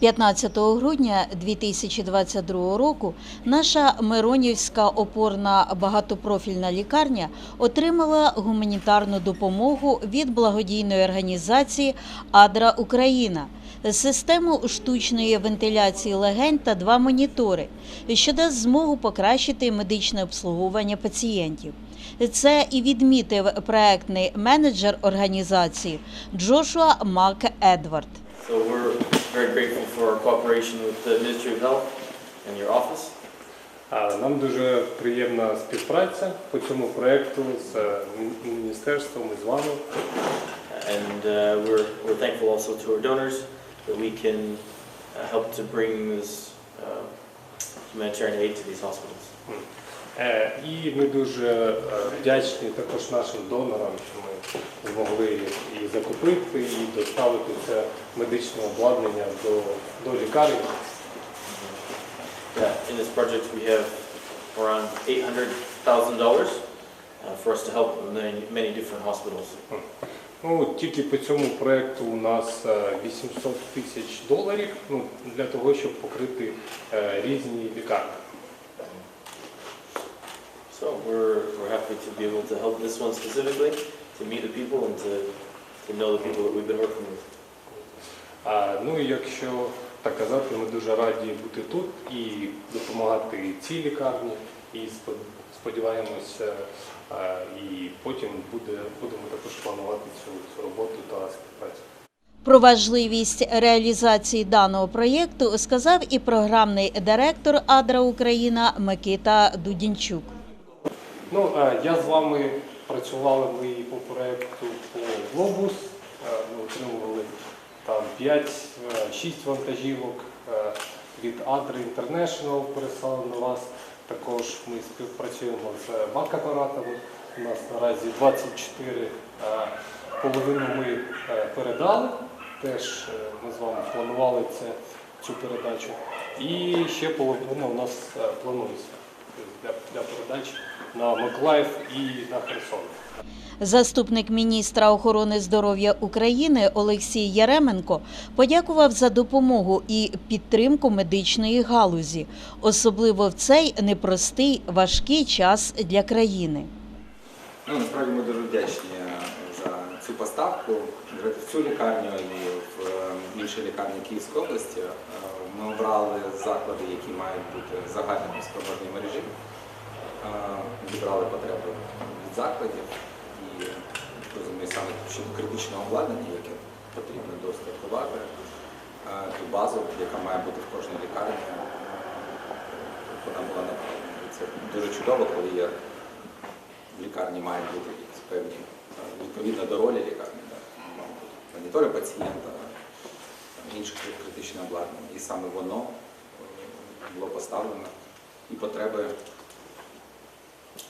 15 грудня 2022 року наша Миронівська опорна багатопрофільна лікарня отримала гуманітарну допомогу від благодійної організації Адра Україна. Систему штучної вентиляції легень та два монітори, що дасть змогу покращити медичне обслуговування пацієнтів. Це і відмітив проектний менеджер організації Джошуа Мак Едвард. So we're very grateful for our cooperation with the Ministry of Health and your office. А, Нам дуже приємна співпраця по цьому проєкту з е, мін- міністерством і з вами. And uh, we're, we're thankful also to our donors that we can uh, help to bring this uh, humanitarian aid to these hospitals. Е, І ми дуже е, вдячні також нашим донорам, що ми змогли і закупити, і доставити це медичне обладнання до, до лікарні. Yeah, in this project, we have around $800,000 uh, for us to help many, many different hospitals. Ну, тільки по цьому проєкту у нас е, 800 тисяч доларів ну, для того, щоб покрити е, різні лікарні. So we're, we're happy to be able to help this one specifically, to meet the people and to, to know the people that we've been working with. А, ну і якщо так казати, ми дуже раді бути тут і допомагати цій лікарні. І спо- сподіваємося, а, і потім буде, будемо також планувати цю, цю роботу та співпрацю. Про важливість реалізації даного проєкту сказав і програмний директор Адра Україна Микита Дудінчук. Ну, е, я з вами працювали ми по проєкту по Глобус. Е, Ми отримували там 5-6 вантажівок е, від Adri International переслали на вас. Також ми співпрацюємо з банк-апаратами. У нас наразі 24 е, половину ми передали. Теж ми з вами планували це, цю передачу. І ще половина у нас планується для, для передач на Миколаїв і на Херсон. Заступник міністра охорони здоров'я України Олексій Яременко подякував за допомогу і підтримку медичної галузі, особливо в цей непростий важкий час для країни. Ну, насправді ми дуже вдячні за цю поставку в цю лікарню і в е, інші лікарні Київської області. Ми обрали заклади, які мають бути загальними спроможній мережі, відбрали потреби від закладів. І розумію саме щодо критичного обладнання, яке потрібно достатувати, е, ту базу, яка має бути в кожній лікарні, вона була направлена. Це дуже чудово, коли є в лікарні мають бути певні відповідно до ролі лікарні, мають бути пацієнта, інше критичне обладнання. І саме воно е, було поставлено і потреби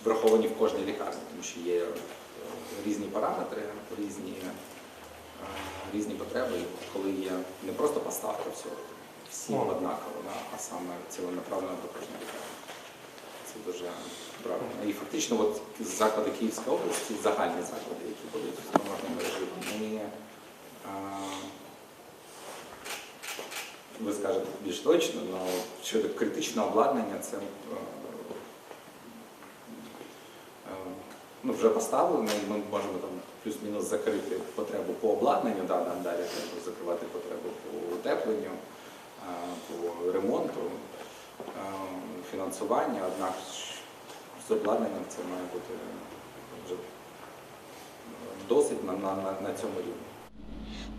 враховані в кожній лікарні, тому що є е, різні параметри, різні, е, різні потреби, коли є не просто поставка всього, всім Ну. однаково, а саме ціленаправлено до кожної лікарні. Це дуже правильно. І фактично, от заклади Київської області, загальні заклади, які будуть в спроможній мережі, вони, ви скажете більш точно, але щодо критичного обладнання, це е, е, ну, вже поставлено, і ми можемо там плюс-мінус закрити потребу по обладнанню, да, там далі треба закривати потребу по утепленню, е, по ремонту фінансування, однак з обладнанням це має бути вже досить на, на, на цьому рівні.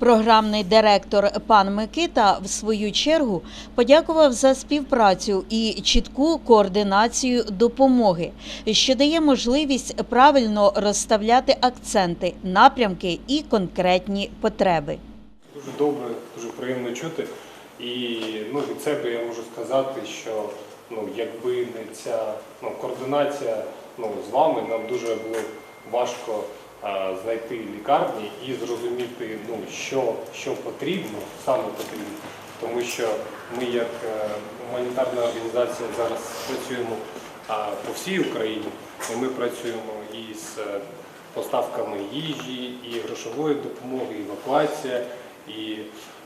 Програмний директор пан Микита в свою чергу подякував за співпрацю і чітку координацію допомоги, що дає можливість правильно розставляти акценти, напрямки і конкретні потреби. Дуже добре, дуже приємно чути. І ну, від себе я можу сказати, що ну, якби не ця ну, координація ну, з вами, нам дуже було важко знайти лікарні і зрозуміти, ну, що, що потрібно, саме потрібно. Тому що ми, як е, гуманітарна організація, зараз працюємо по всій Україні, і ми працюємо із е, поставками їжі, і грошової допомоги, і евакуація, І,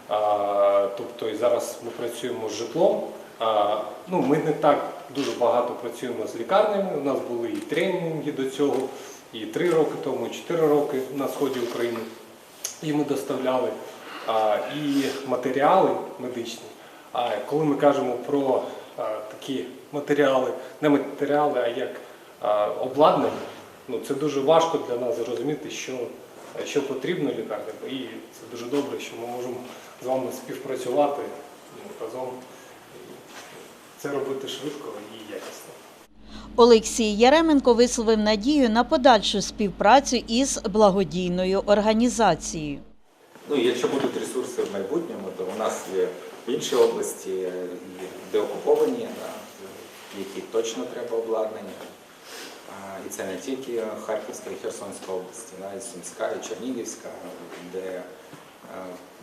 а, тобто, і зараз ми працюємо з житлом. А, ну, ми не так дуже багато працюємо з лікарнями. У нас були і тренінги до цього, і три роки тому, і чотири роки на сході України. І ми доставляли а, і матеріали медичні. А коли ми кажемо про а, такі матеріали, не матеріали, а як а, обладнання, ну це дуже важко для нас зрозуміти, що, що потрібно лікарні. І це дуже добре, що ми можемо з вами співпрацювати разом це робити швидко і якісно. Олексій Яременко висловив надію на подальшу співпрацю із благодійною організацією. Ну, якщо будуть ресурси в майбутньому, то у нас є інші області, е, і деокуповані, да, які точно треба обладнання. І це не тільки Харківська і Херсонська області, і Сумська, і Чернігівська, де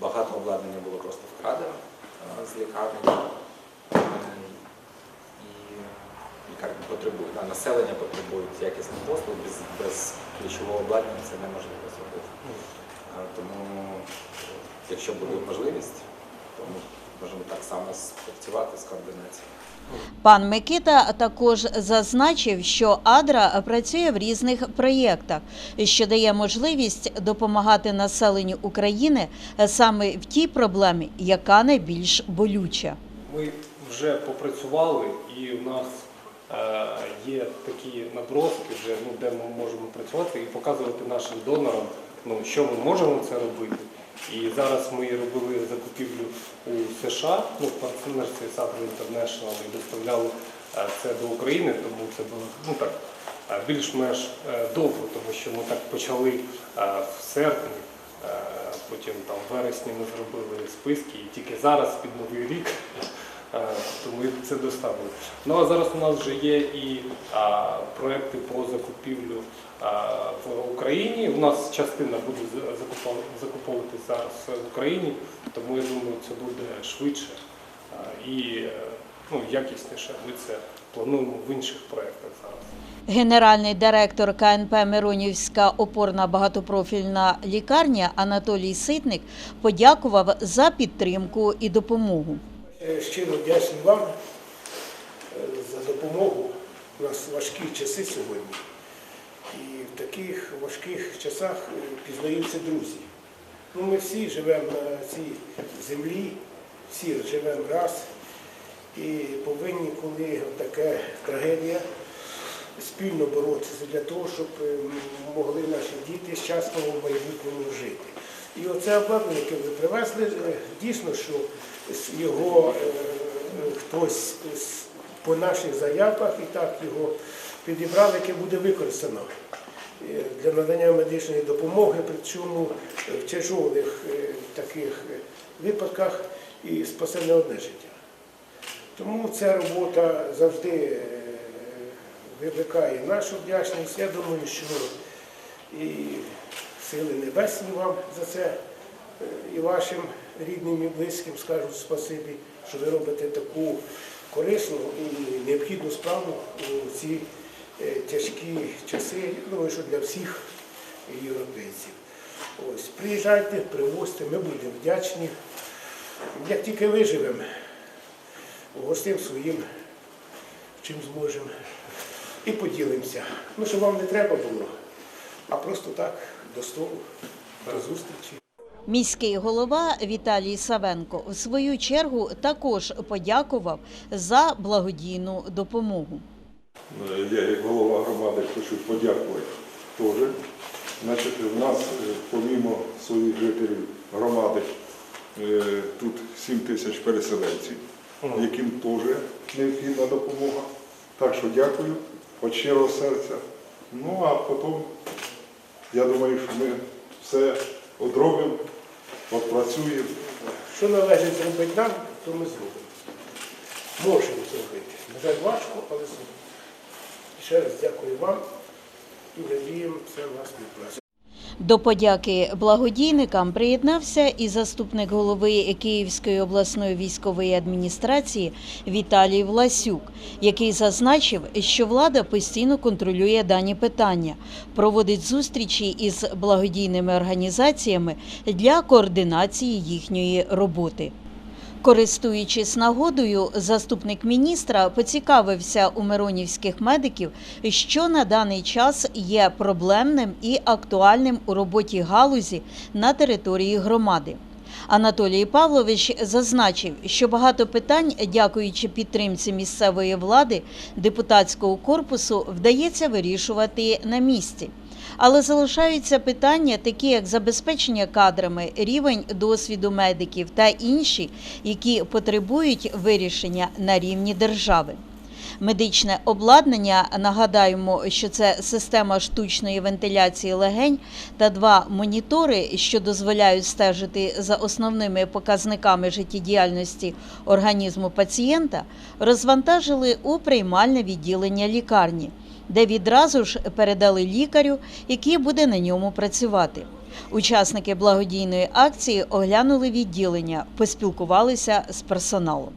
багато обладнання було просто вкрадено з лікарні. Е, І лікарні потребують, да, населення потребують якісних послуг, без, без ключового обладнання це неможливо зробити. Тому, якщо буде можливість, то ми можемо так само спрацювати з координацією. Пан Микита також зазначив, що Адра працює в різних проєктах, що дає можливість допомагати населенню України саме в тій проблемі, яка найбільш болюча. Ми вже попрацювали, і у нас є такі наброски, вже, ну, де ми можемо працювати і показувати нашим донорам, ну, що ми можемо це робити. І зараз ми робили закупівлю у США, ну, партнерстві з Agro International і доставляли е, це до України, тому це було ну, так, е, більш-менш е, довго, тому що ми так почали е, в серпні. Е, Потім там в вересні ми зробили списки, і тільки зараз під новий рік е, то це доставили. Ну а зараз у нас вже є і проекти по закупівлю в Україні. У нас частина буде за- закупа- зараз в Україні, тому я думаю, це буде швидше і ну, якісніше. Ми це плануємо в інших проектах зараз. Генеральний директор КНП Миронівська опорна багатопрофільна лікарня Анатолій Ситник подякував за підтримку і допомогу. Е, Щиро вдячний вам е, за допомогу. У нас важкі часи сьогодні. І в таких важких часах е, пізнаються друзі. Ну, ми всі живемо на цій землі, всі живемо раз. І повинні, коли така трагедія, спільно боротися для того, щоб могли наші діти щасливо в майбутньому жити. І оце обладнання, яке ви привезли, е, дійсно, що його е, е, хтось по наших заявках і так його підібрав, яке буде використано для надання медичної допомоги, причому в тяжових таких випадках і спасе не одне життя. Тому ця робота завжди викликає нашу вдячність. Я думаю, що і сили небесні вам за це, е, і вашим рідним і близьким скажуть спасибі, що ви робите таку корисну і необхідну справу у ці е, тяжкі часи. Я думаю, що для всіх європейців. Ось, приїжджайте, привозьте, ми будемо вдячні. Як тільки виживемо, угостимо своїм, чим зможемо. І поділимося. Ну, щоб вам не треба було, а просто так, до столу, до зустрічі. Міський голова Віталій Савенко в свою чергу також подякував за благодійну допомогу. Е, Я як голова громади хочу подякувати теж. Значить, у нас, е, помімо своїх жителів громади, е, тут 7 тисяч переселенців, яким теж необхідна допомога. Так що дякую від щирого серця. Ну а потім, я думаю, що ми все одробимо, відпрацюємо. Що належить зробити нам, то ми зробимо. Можемо зробити. На жаль, важко, але зробимо. Ще раз дякую вам і надіємо це вас співпрацю. До подяки благодійникам приєднався і заступник голови Київської обласної військової адміністрації Віталій Власюк, який зазначив, що влада постійно контролює дані питання, проводить зустрічі із благодійними організаціями для координації їхньої роботи. Користуючись нагодою, заступник міністра поцікавився у миронівських медиків, що на даний час є проблемним і актуальним у роботі галузі на території громади. Анатолій Павлович зазначив, що багато питань, дякуючи підтримці місцевої влади, депутатського корпусу вдається вирішувати на місці. Але залишаються питання, такі як забезпечення кадрами, рівень досвіду медиків та інші, які потребують вирішення на рівні держави. Медичне обладнання нагадаємо, що це система штучної вентиляції легень та два монітори, що дозволяють стежити за основними показниками життєдіяльності організму пацієнта, розвантажили у приймальне відділення лікарні, де відразу ж передали лікарю, який буде на ньому працювати. Учасники благодійної акції оглянули відділення, поспілкувалися з персоналом.